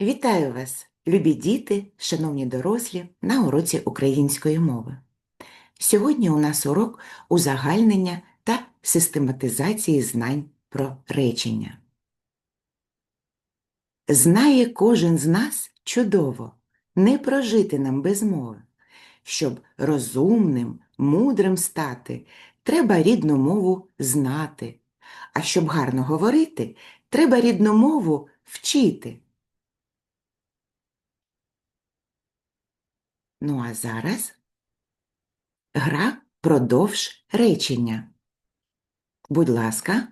Вітаю вас, любі діти, шановні дорослі, на уроці української мови. Сьогодні у нас урок узагальнення та систематизації знань про речення. Знає кожен з нас чудово, не прожити нам без мови. Щоб розумним, мудрим стати, треба рідну мову знати. А щоб гарно говорити, треба рідну мову вчити. Ну а зараз гра продовж речення. Будь ласка,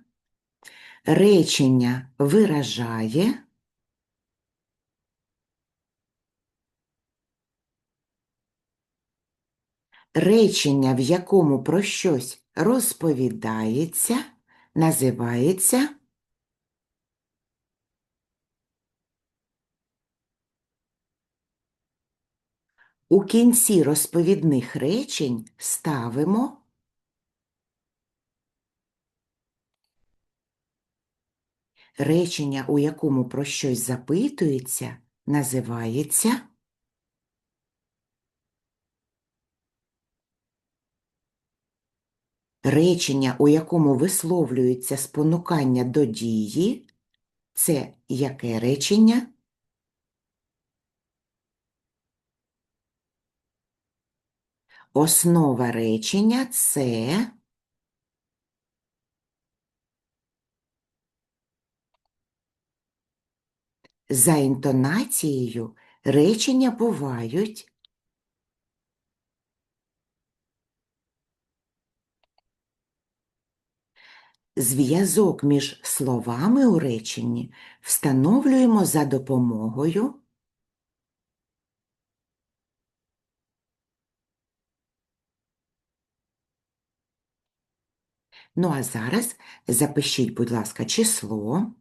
речення виражає. Речення, в якому про щось розповідається, називається У кінці розповідних речень ставимо речення, у якому про щось запитується, називається речення, у якому висловлюється спонукання до дії. Це яке речення? Основа речення це за інтонацією речення бувають зв'язок між словами у реченні встановлюємо за допомогою Ну а зараз запишіть, будь ласка, число,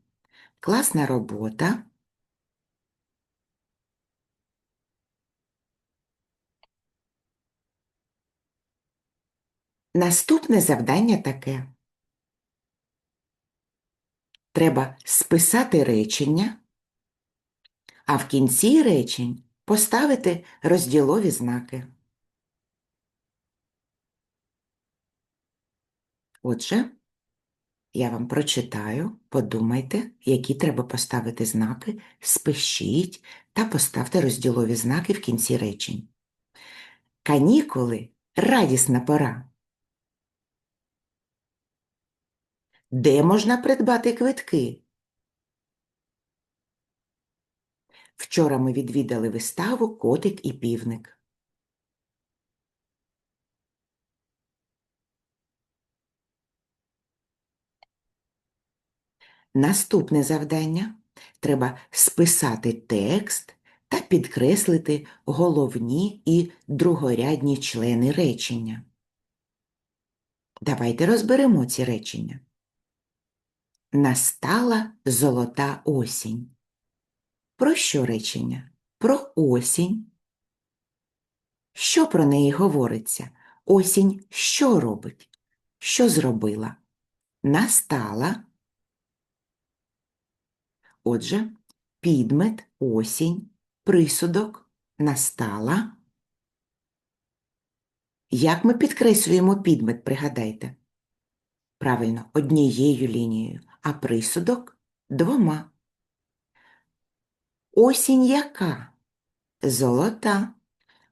класна робота. Наступне завдання таке. Треба списати речення, а в кінці речень поставити розділові знаки. Отже, я вам прочитаю, подумайте, які треба поставити знаки, спишіть та поставте розділові знаки в кінці речень. Канікули радісна пора. Де можна придбати квитки? Вчора ми відвідали виставу Котик і півник. Наступне завдання треба списати текст та підкреслити головні і другорядні члени речення. Давайте розберемо ці речення. Настала золота осінь. Про що речення? Про осінь. Що про неї говориться? Осінь що робить? Що зробила? Настала. Отже, підмет, осінь, присудок, настала. Як ми підкреслюємо підмет, пригадайте? Правильно, однією лінією, а присудок двома. Осінь яка? Золота.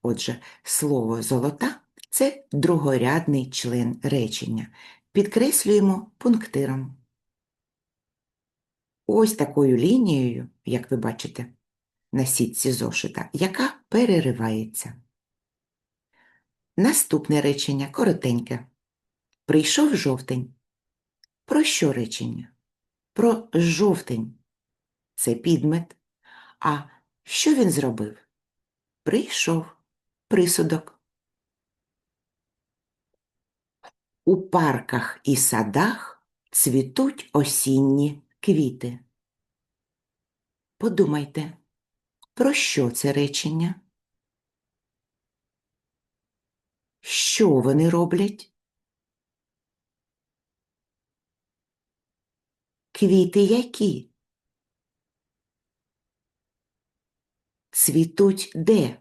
Отже, слово золота це другорядний член речення. Підкреслюємо пунктиром. Ось такою лінією, як ви бачите, на сітці зошита, яка переривається. Наступне речення коротеньке. Прийшов жовтень. Про що речення? Про жовтень. Це підмет. А що він зробив? Прийшов присудок. У парках і садах цвітуть осінні квіти. Подумайте, про що це речення? Що вони роблять? Квіти які? цвітуть де?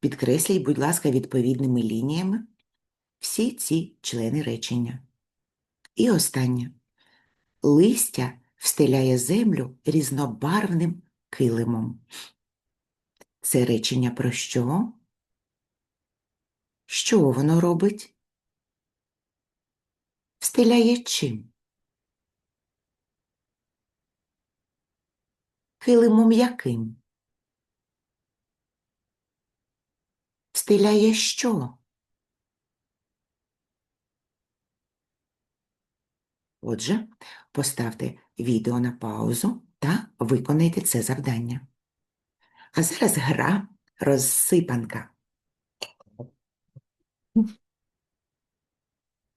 Підкресліть, будь ласка, відповідними лініями всі ці члени речення. І останнє. Листя встеляє землю різнобарвним килимом. Це речення про що? Що воно робить? Встеляє чим? Килимом яким? Встеляє що? Отже, поставте відео на паузу та виконайте це завдання. А зараз гра розсипанка.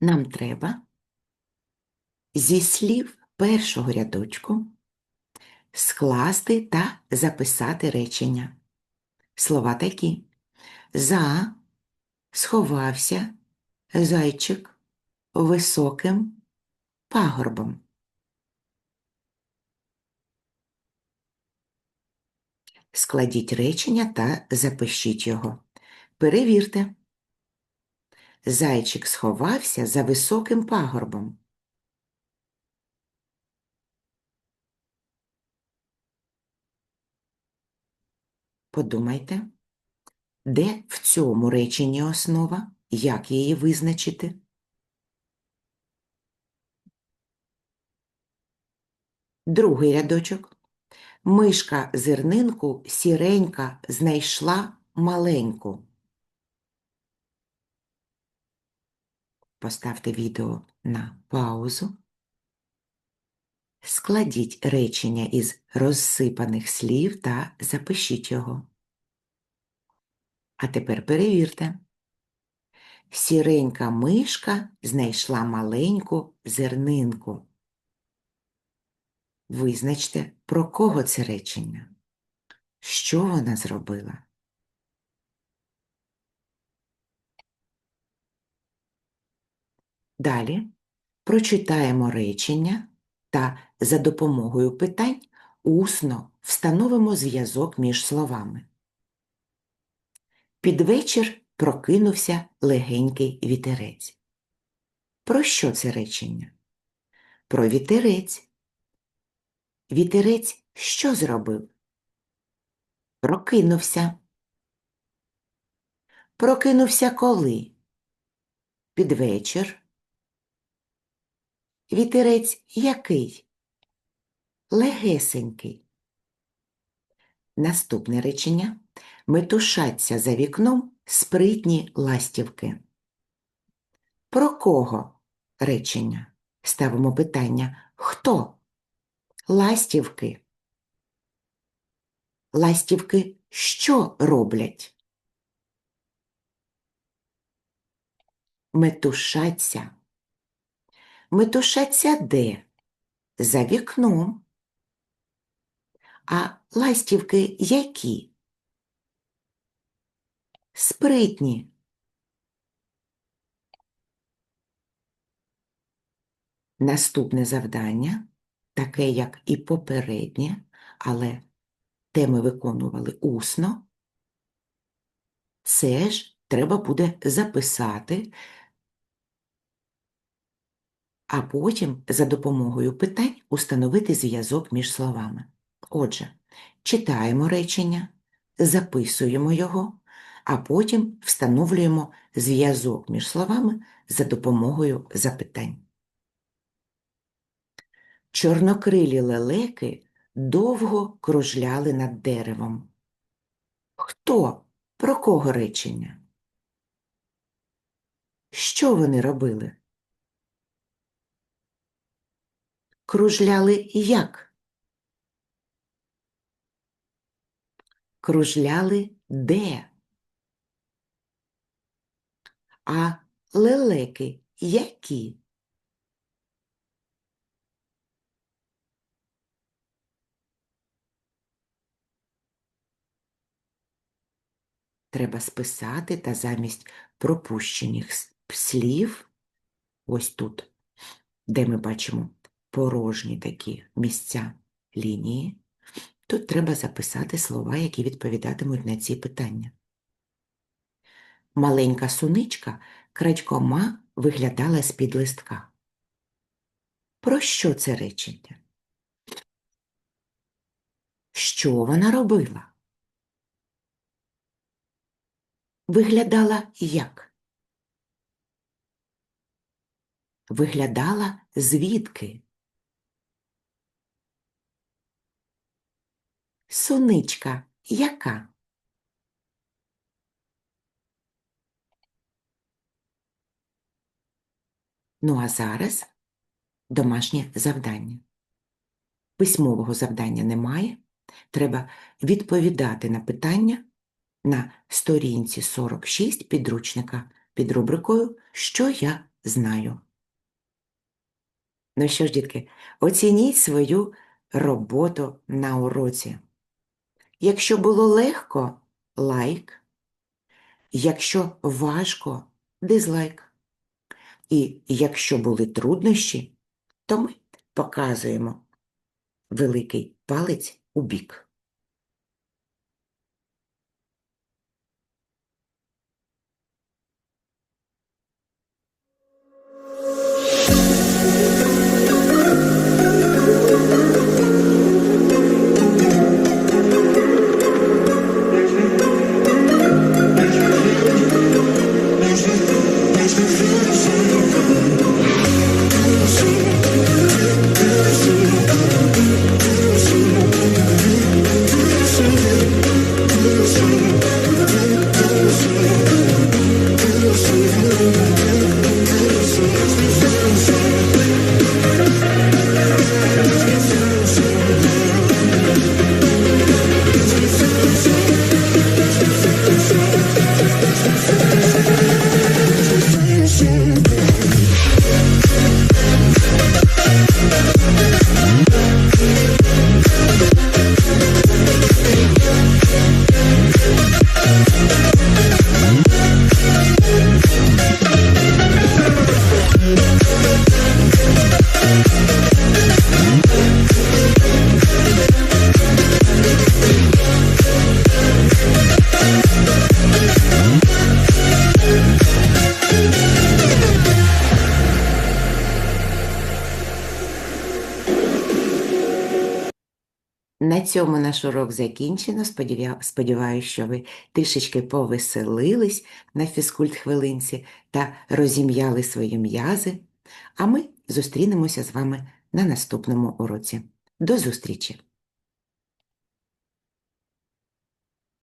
Нам треба зі слів першого рядочку скласти та записати речення. Слова такі. За сховався зайчик високим пагорбом. Складіть речення та запишіть його. Перевірте. Зайчик сховався за високим пагорбом. Подумайте, де в цьому реченні основа, як її визначити? Другий рядочок. Мишка зернинку сіренька знайшла маленьку. Поставте відео на паузу. Складіть речення із розсипаних слів та запишіть його. А тепер перевірте. Сіренька мишка знайшла маленьку зернинку. Визначте, про кого це речення? Що вона зробила? Далі прочитаємо речення та за допомогою питань усно встановимо зв'язок між словами. Під вечір прокинувся легенький вітерець. Про що це речення? Про вітерець. Вітерець що зробив? Прокинувся. Прокинувся коли? Під вечір. Вітерець який? Легесенький. Наступне речення. Метушаться за вікном спритні ластівки. Про кого речення? Ставимо питання. Хто? Ластівки. Ластівки що роблять? Метушаться. Метушаться де? За вікном. А ластівки які? Спритні. Наступне завдання, таке як і попереднє, але те ми виконували усно, це ж треба буде записати, а потім за допомогою питань установити зв'язок між словами. Отже, читаємо речення, записуємо його, а потім встановлюємо зв'язок між словами за допомогою запитань. Чорнокрилі лелеки довго кружляли над деревом. Хто? Про кого речення? Що вони робили? Кружляли як? Кружляли де? А лелеки які? Треба списати та замість пропущених слів, ось тут, де ми бачимо порожні такі місця лінії. Тут треба записати слова, які відповідатимуть на ці питання. Маленька суничка крадькома виглядала з-під листка. Про що це речення? Що вона робила? Виглядала як? Виглядала звідки? Суничка яка? Ну а зараз домашнє завдання. Письмового завдання немає. Треба відповідати на питання на сторінці 46 підручника під рубрикою Що я знаю. Ну що ж, дітки, оцініть свою роботу на уроці. Якщо було легко лайк, якщо важко дизлайк. І якщо були труднощі, то ми показуємо великий палець у бік. На цьому наш урок закінчено. Сподіваюся, що ви трішечки повеселились на фізкульт-хвилинці та розім'яли свої м'язи. А ми зустрінемося з вами на наступному уроці. До зустрічі!